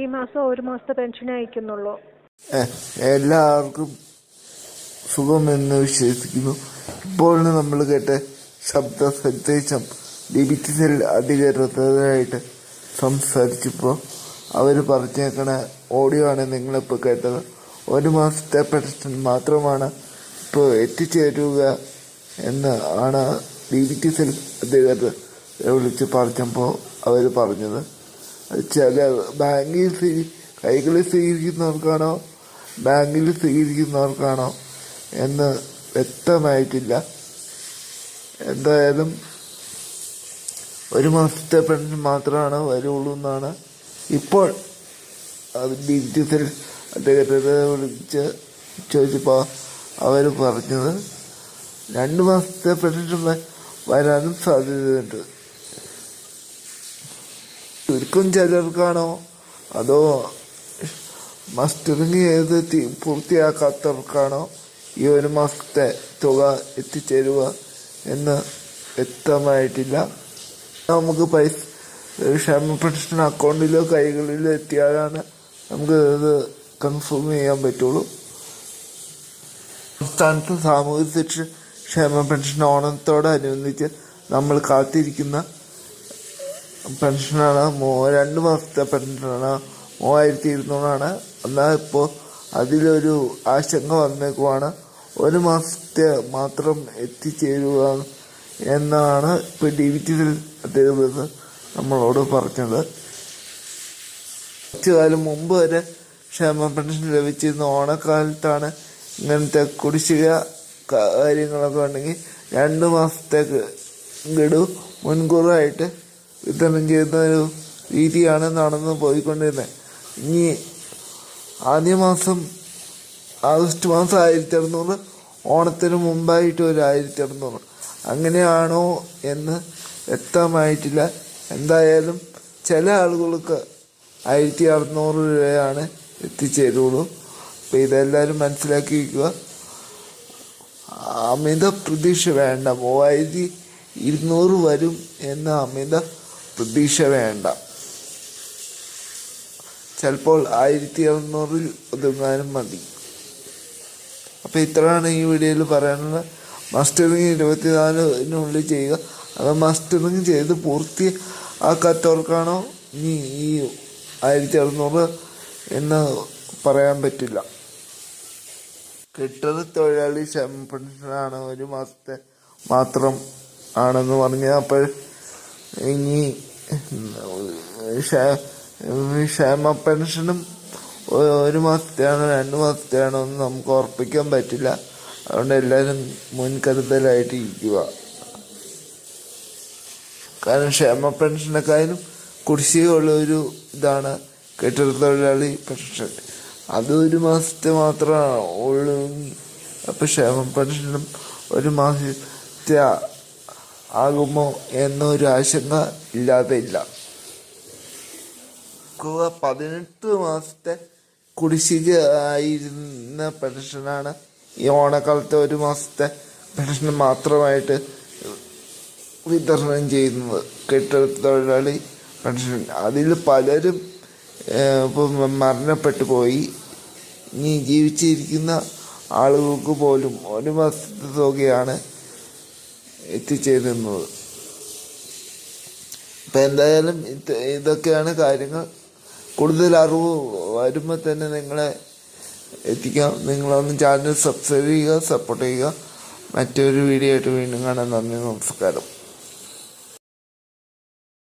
ഈ മാസം ഒരു മാസത്തെ പെൻഷൻ അയക്കുന്നുള്ളൂ. എല്ലാവർക്കും സുഖമെന്ന് വിശ്വസിക്കുന്നു. ഇപ്പോൾ നമ്മൾ കേട്ട ശബ്ദ സന്ദേശം ഡിജിറ്റൽ അധികൃതരായിട്ട് സംസാരിച്ചപ്പോൾ അവർ പറഞ്ഞേക്കണ ഓഡിയോ ആണ് നിങ്ങളിപ്പോൾ കേട്ടത്. ഒരു മാസത്തെ പെൻഷൻ മാത്രമാണ് ഇപ്പോൾ എത്തിച്ചേരുക എന്ന് ആണ് സെൽ അധികൃതർ വിളിച്ച് പറഞ്ഞപ്പോൾ അവർ പറഞ്ഞത്. ചില ബാങ്കിൽ കൈകളിൽ സ്വീകരിക്കുന്നവർക്കാണോ? ബാങ്കിൽ സ്വീകരിക്കുന്നവർക്കാണോ? എന്ന് വ്യക്തമായിട്ടില്ല. എന്തായാലും ഒരു മാസത്തെ പെൻഷൻ മാത്രമാണ് വരുള്ളൂ എന്നാണ് ഇപ്പോൾ ഡിജിറ്റൽ അദ്ദേഹത്തെ വിളിച്ച് ചോദിച്ചപ്പോൾ അവർ പറഞ്ഞത് രണ്ട് മാസത്തെ പെൻഷൻ വരാനും സാധ്യതയുണ്ട്. ചുരുക്കം ചിലർക്കാണോ? അതോ മസ്റ്ററിങ് ചെയ്ത് പൂർത്തിയാക്കാത്തവർക്കാണോ ഈ ഒരു മാസത്തെ തുക എത്തിച്ചേരുക എന്ന് വ്യക്തമായിട്ടില്ല. നമുക്ക് പൈസ ക്ഷേമ പെൻഷൻ അക്കൗണ്ടിലോ കൈകളിലോ എത്തിയാലാണ് നമുക്ക് ഇത് കൺഫേം ചെയ്യാൻ പറ്റുള്ളൂ. സംസ്ഥാനത്ത് സാമൂഹ്യ ക്ഷേമ പെൻഷൻ ഓണത്തോടനുബന്ധിച്ച് നമ്മൾ കാത്തിരിക്കുന്ന പെൻഷനാണ്. മോ രണ്ട് മാസത്തെ പെൻഷനാണ്. മൂവായിരത്തി ഇരുന്നൂറാണ്. എന്നാൽ ഇപ്പോൾ അതിലൊരു ആശങ്ക വന്നേക്കുവാണ്. ഒരു മാസത്തെ മാത്രം എത്തിച്ചേരുക എന്നാണ് ഇപ്പോൾ ഡി വി ടി അധികൃതർ നമ്മളോട് പറഞ്ഞത്. കുറച്ചു കാലം മുമ്പ് വരെ ക്ഷേമ പെൻഷൻ ലഭിച്ചിരുന്ന ഓണക്കാലത്താണ് ഇങ്ങനത്തെ കുടിശ്ശിക കാര്യങ്ങളൊക്കെ ഉണ്ടെങ്കിൽ രണ്ട് മാസത്തേക്ക് ഗഡു മുൻകൂറായിട്ട് വിതരണം ചെയ്യുന്ന ഒരു രീതിയാണ് നടന്നു പോയിക്കൊണ്ടിരുന്നത് ഇനി ആദ്യ മാസം ആഗസ്റ്റ് മാസം ആയിരത്തി അറുന്നൂറ് ഓണത്തിന് മുമ്പായിട്ട് ഒരു ആയിരത്തി അറുന്നൂറ് അങ്ങനെയാണോ എന്ന് വ്യക്തമായിട്ടില്ല. എന്തായാലും ചില ആളുകൾക്ക് ആയിരത്തി അറുന്നൂറ് രൂപയാണ് എത്തിച്ചേരുള്ളൂ. അപ്പോൾ ഇതെല്ലാവരും മനസ്സിലാക്കി വയ്ക്കുക അമിത പ്രതീക്ഷ വേണ്ട. മൂവായിരത്തി ഇരുന്നൂറ് വരും എന്ന അമിത പ്രതീക്ഷ വേണ്ട. ചിലപ്പോൾ ആയിരത്തി അറുന്നൂറിൽ ഒതുങ്ങാനും മതി. അപ്പോൾ ഇത്രയാണ് ഈ വീഡിയോയിൽ പറയാനുള്ളത്. മസ്റ്ററിങ് ഇരുപത്തിനാലിനുള്ളിൽ ചെയ്യുക. അത് മസ്റ്ററിങ് ചെയ്ത് പൂർത്തി ആക്കാത്തവർക്കാണോ ഇനി ഈ ആയിരത്തി അറുന്നൂറ് എന്ന് പറയാൻ പറ്റില്ല. കെട്ടിട തൊഴിലാളി ക്ഷേമ ഒരു മാസത്തെ മാത്രം ആണെന്ന് പറഞ്ഞാൽ അപ്പോൾ ഇനി ക്ഷേ- ക്ഷേമ പെൻഷനും ഒരു മാസത്തെയാണോ രണ്ട് മാസത്തെയാണോ എന്ന് നമുക്ക് ഉറപ്പിക്കാൻ പറ്റില്ല. അതുകൊണ്ട് എല്ലാവരും മുൻകരുതലായിട്ട് ഇരിക്കുക. കാരണം ക്ഷേമ പെൻഷനെക്കാളും കുടിശ്ശികയുള്ള ഒരു ഇതാണ് കെട്ടിട തൊഴിലാളി പെൻഷൻ. അത് ഒരു മാസത്തെ മാത്രമാണ് ഉള്ളൂ. അപ്പം ക്ഷേമ പെൻഷനും ഒരു മാസത്തെ ആകുമോ എന്നൊരു ആശങ്ക ഇല്ലാതെ ഇല്ല. പതിനെട്ട് മാസത്തെ കുടിശ്ശിക ആയിരുന്ന പെൻഷനാണ് ഈ ഓണക്കാലത്തെ ഒരു മാസത്തെ പെൻഷൻ മാത്രമായിട്ട് വിതരണം ചെയ്യുന്നത്. കെട്ടിടത്ത് തൊഴിലാളി പെൻഷൻ. അതിൽ പലരും മരണപ്പെട്ടു പോയി. ഇനി ജീവിച്ചിരിക്കുന്ന ആളുകൾക്ക് പോലും ഒരു മാസത്തെ തുകയാണ് എത്തിച്ചേരുന്നത് അപ്പം എന്തായാലും ഇത് ഇതൊക്കെയാണ് കാര്യങ്ങൾ. കൂടുതൽ അറിവ് വരുമ്പോൾ തന്നെ നിങ്ങളെ എത്തിക്കാം. നിങ്ങളൊന്ന് ചാനൽ സബ്സ്ക്രൈബ് ചെയ്യുക സപ്പോർട്ട് ചെയ്യുക. മറ്റൊരു വീഡിയോ ആയിട്ട് വീണ്ടും കാണാൻ നന്ദി നമസ്കാരം.